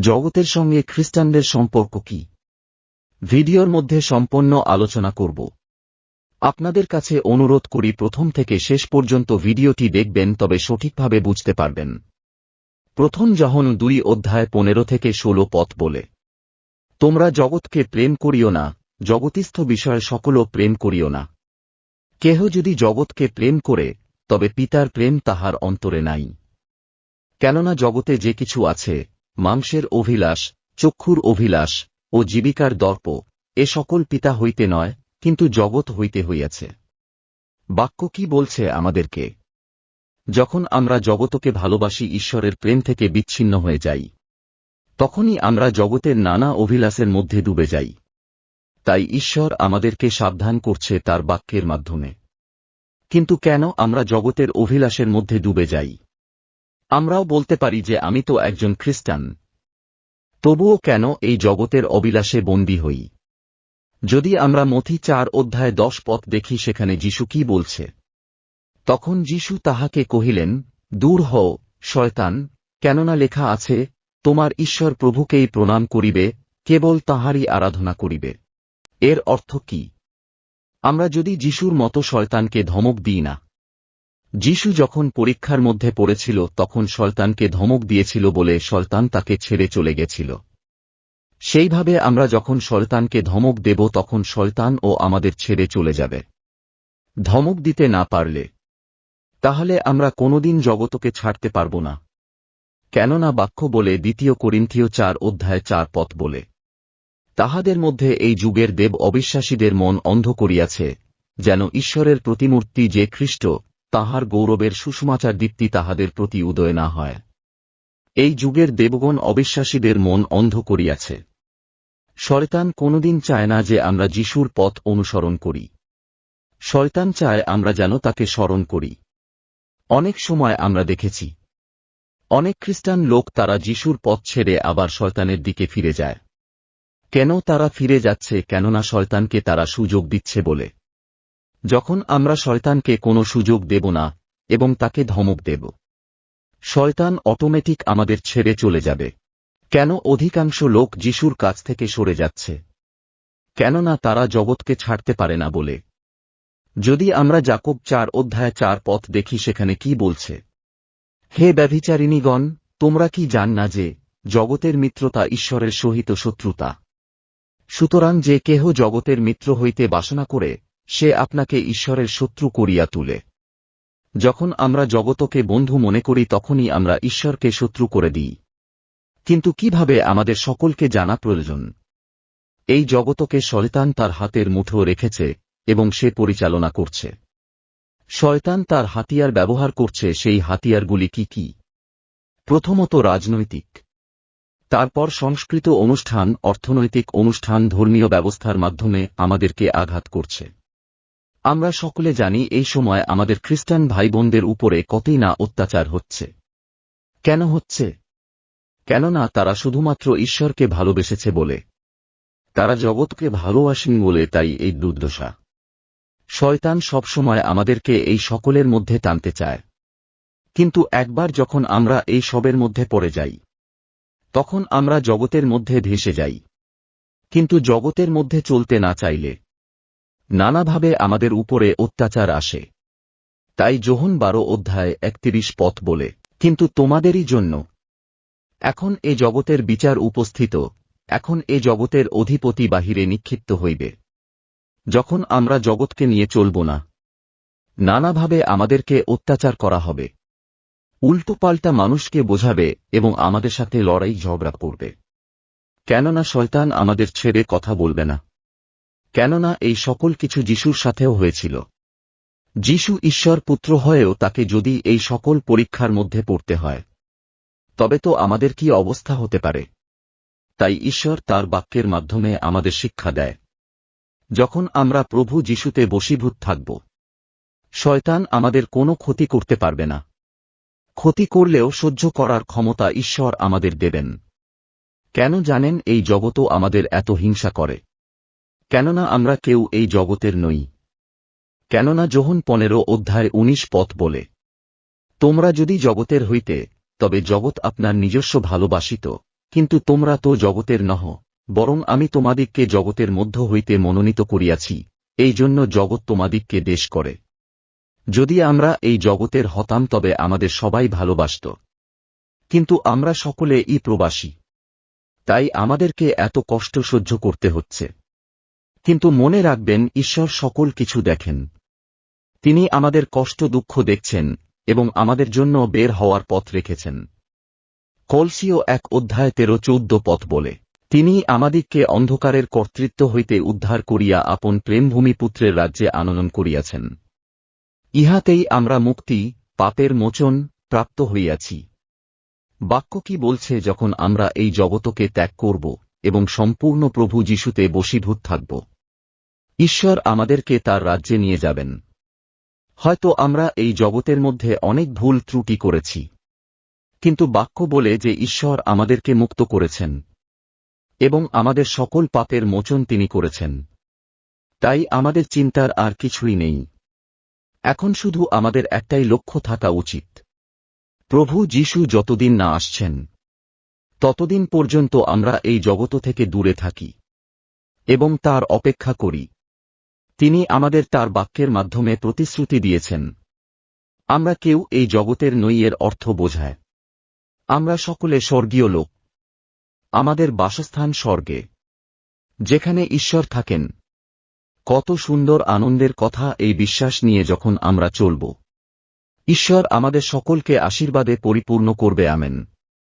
জগতের সঙ্গে খ্রিস্টানদের সম্পর্ক কি? ভিডিওর মধ্যে সম্পন্ন আলোচনা করব। আপনাদের কাছে অনুরোধ করি প্রথম থেকে শেষ পর্যন্ত ভিডিওটি দেখবেন, তবে সঠিকভাবে বুঝতে পারবেন। প্রথম যখন দুই অধ্যায় পনেরো থেকে ষোলো পথ বলে। তোমরা জগৎকে প্রেম করিও না, জগতিস্থ বিষয়ে সকলও প্রেম করিও না। কেহ যদি জগৎকে প্রেম করে, তবে পিতার প্রেম তাহার অন্তরে নাই। কেননা জগতে যে কিছু আছে মাংসের অভিলাষ, চক্ষুর অভিলাষ ও জীবিকার দর্প, এ সকল পিতা হইতে নয়, কিন্তু জগৎ হইতে হইয়াছে। বাক্য কি বলছে আমাদেরকে? যখন আমরা জগতকে ভালোবাসি, ঈশ্বরের প্রেম থেকে বিচ্ছিন্ন হয়ে যাই। তখনই আমরা জগতের নানা অভিলাষের মধ্যে ডুবে যাই। তাই ঈশ্বর আমাদেরকে সাবধান করছে তার বাক্যের মাধ্যমে। কিন্তু কেন আমরা জগতের অভিলাষের মধ্যে ডুবে যাই? আমরাও বলতে পারি যে আমি তো একজন খ্রিস্টান। তবুও কেন এই জগতের অবিলাসে বন্দী হই? যদি আমরা মথি চার অধ্যায় দশ পথ দেখি সেখানে যিশু কি বলছে? তখন যিশু তাহাকে কহিলেন, দূর হও, শয়তান, কেননা লেখা আছে, তোমার ঈশ্বর প্রভুকেই প্রণাম করিবে, কেবল তাহারই আরাধনা করিবে। এর অর্থ কি? আমরা যদি যিশুর মতো শয়তানকে ধমক দিই না যিশু যখন পরীক্ষার মধ্যে পড়েছিল, তখন শয়তানকে ধমক দিয়েছিল বলে শয়তান তাকে ছেড়ে চলে গেছিল। সেইভাবে আমরা যখন শয়তানকে ধমক দেব, তখন শয়তান ও আমাদের ছেড়ে চলে যাবে। ধমক দিতে না পারলে, তাহলে আমরা কোনোদিন জগতকে ছাড়তে পারব না। কেননা বাক্য বলে দ্বিতীয় করিন্থীয় চার অধ্যায় চার পথ বলে, তাহাদের মধ্যে এই যুগের দেব অবিশ্বাসীদের মন অন্ধ করিয়াছে, যেন ঈশ্বরের প্রতিমূর্তি যে খ্রিস্ট তাহার গৌরবের সুষমাচার দীপ্তি তাহাদের প্রতি উদয় না হয়। এই যুগের দেবগণ অবিশ্বাসীদের মন অন্ধ করিয়াছে। শয়তান কোনদিন চায় না যে আমরা যিশুর পথ অনুসরণ করি। শয়তান চায় আমরা যেন তাকে স্মরণ করি। অনেক সময় আমরা দেখেছি, অনেক খ্রিস্টান লোক তারা যিশুর পথ ছেড়ে আবার শয়তানের দিকে ফিরে যায়। কেন তারা ফিরে যাচ্ছে, কেননা শয়তানকে তারা সুযোগ দিচ্ছে বলে? যখন আমরা শয়তানকে কোনো সুযোগ দেব না, এবং তাকে ধমক দেব। শয়তান অটোমেটিক আমাদের ছেড়ে চলে যাবে। কেন অধিকাংশ লোক যিশুর কাছ থেকে সরে যাচ্ছে? কেননা তারা জগৎকে ছাড়তে পারে না বলে। যদি আমরা জাকব চার অধ্যায় চার পথ দেখি সেখানে কি বলছে। হে ব্যভিচারিণীগণ, তোমরা কি জান না যে, জগতের মিত্রতা ঈশ্বরের সহিত শত্রুতা? সুতরাং যে কেহ জগতের মিত্র হইতে বাসনা করে সে আপনাকে ঈশ্বরের শত্রু করিয়া তুলে। যখন আমরা জগতকে বন্ধু মনে করি তখনই আমরা ঈশ্বরকে শত্রু করে দিই। কিন্তু কীভাবে আমাদের সকলকে জানা প্রয়োজন? এই জগতকে শয়তান তার হাতের মুঠো রেখেছে এবং সে পরিচালনা করছে। শয়তান তার হাতিয়ার ব্যবহার করছে, সেই হাতিয়ারগুলি কি কি? প্রথমত রাজনৈতিক। তারপর সংস্কৃত অনুষ্ঠান, অর্থনৈতিক অনুষ্ঠান, ধর্মীয় ব্যবস্থার মাধ্যমে আমাদেরকে আঘাত করছে। আমরা সকলে জানি এই সময় আমাদের খ্রিস্টান ভাই বোনদের উপরে কতই না অত্যাচার হচ্ছে। কেন হচ্ছে? কেননা তারা শুধুমাত্র ঈশ্বরকে ভালোবেসেছে বলে। তারা জগৎকে ভালোবাসেন বলে তাই এই দুর্দশা। শয়তান সবসময় আমাদেরকে এই সকলের মধ্যে টানতে চায়। কিন্তু একবার যখন আমরা এই সবের মধ্যে পড়ে যাই, তখন আমরা জগতের মধ্যে ভেসে যাই। কিন্তু জগতের মধ্যে চলতে না চাইলে নানাভাবে আমাদের উপরে অত্যাচার আসে। তাই যোহন বারো অধ্যায় একত্রিশ পথ বলে, কিন্তু তোমাদেরই জন্য। এখন এ জগতের বিচার উপস্থিত, এখন এ জগতের অধিপতি বাহিরে নিক্ষিপ্ত হইবে। যখন আমরা জগৎকে নিয়ে চলব না, নানাভাবে আমাদেরকে অত্যাচার করা হবে। উল্টোপাল্টা মানুষকে বোঝাবে এবং আমাদের সাথে লড়াই ঝগড়া করবে। কেননা শয়তান আমাদের ছেড়ে কথা বলবে না। কেননা এই সকল কিছু যিশুর সাথেও হয়েছিল। যিশু ঈশ্বর পুত্র হয়েও তাকে যদি এই সকল পরীক্ষার মধ্যে পড়তে হয়। তবে তো আমাদের কি অবস্থা হতে পারে? তাই ঈশ্বর তার বাক্যের মাধ্যমে আমাদের শিক্ষা দেয়। যখন আমরা প্রভু যিশুতে বশীভূত থাকব, শয়তান আমাদের কোনো ক্ষতি করতে পারবে না। ক্ষতি করলেও সহ্য করার ক্ষমতা ঈশ্বর আমাদের দেবেন। কেন জানেন এই জগতও আমাদের এত হিংসা করে? কেননা আমরা কেউ এই জগতের নই। কেননা যোহন পনেরো অধ্যায় উনিশ পথ বলে, তোমরা যদি জগতের হইতে, তবে জগৎ আপনার নিজস্ব ভালোবাসিত, কিন্তু তোমরা তো জগতের নহ, বরং আমি তোমাদিগকে জগতের মধ্য হইতে মনোনীত করিয়াছি, এই জন্য জগৎ তোমাদিককে দেশ করে। যদি আমরা এই জগতের হতাম, তবে আমাদের সবাই ভালোবাসত। কিন্তু আমরা সকলে ই প্রবাসী। তাই আমাদেরকে এত কষ্ট সহ্য করতে হচ্ছে। কিন্তু মনে রাখবেন, ঈশ্বর সকল কিছু দেখেন। তিনি আমাদের কষ্ট, দুঃখ দেখছেন এবং আমাদের জন্য বের হওয়ার পথ রেখেছেন। কলসিও এক অধ্যায় তেরো চৌদ্দ পথ বলে, তিনি আমাদিগকে অন্ধকারের কর্তৃত্ব হইতে উদ্ধার করিয়া আপন প্রেমভূমি পুত্রের রাজ্যে আনয়ন করিয়াছেন। ইহাতেই আমরা মুক্তি, পাপের মোচন প্রাপ্ত হইয়াছি। বাক্য কি বলছে যখন আমরা এই জগতকে ত্যাগ করব এবং সম্পূর্ণ প্রভু যিশুতে বশীভূত থাকব? ঈশ্বর আমাদেরকে তার রাজ্যে নিয়ে যাবেন। হয়তো আমরা এই জগতের মধ্যে অনেক ভুল ত্রুটি করেছি। কিন্তু বাক্য বলে যে ঈশ্বর আমাদেরকে মুক্ত করেছেন। এবং আমাদের সকল পাপের মোচন তিনি করেছেন। তাই আমাদের চিন্তার আর কিছুই নেই। এখন শুধু আমাদের একটাই লক্ষ্য থাকা উচিত। প্রভু যিশু যতদিন না আসছেন, ততদিন পর্যন্ত আমরা এই জগত থেকে দূরে থাকি। এবং তার অপেক্ষা করি। তিনি আমাদের তার বাক্যের মাধ্যমে প্রতিশ্রুতি দিয়েছেন। আমরা কেউ এই জগতের নইয়ের অর্থ বোঝায়। আমরা সকলে স্বর্গীয় লোক। আমাদের বাসস্থান স্বর্গে। যেখানে ঈশ্বর থাকেন। কত সুন্দর আনন্দের কথা এই বিশ্বাস নিয়ে যখন আমরা চলব। ঈশ্বর আমাদের সকলকে আশীর্বাদে পরিপূর্ণ করবে, আমেন।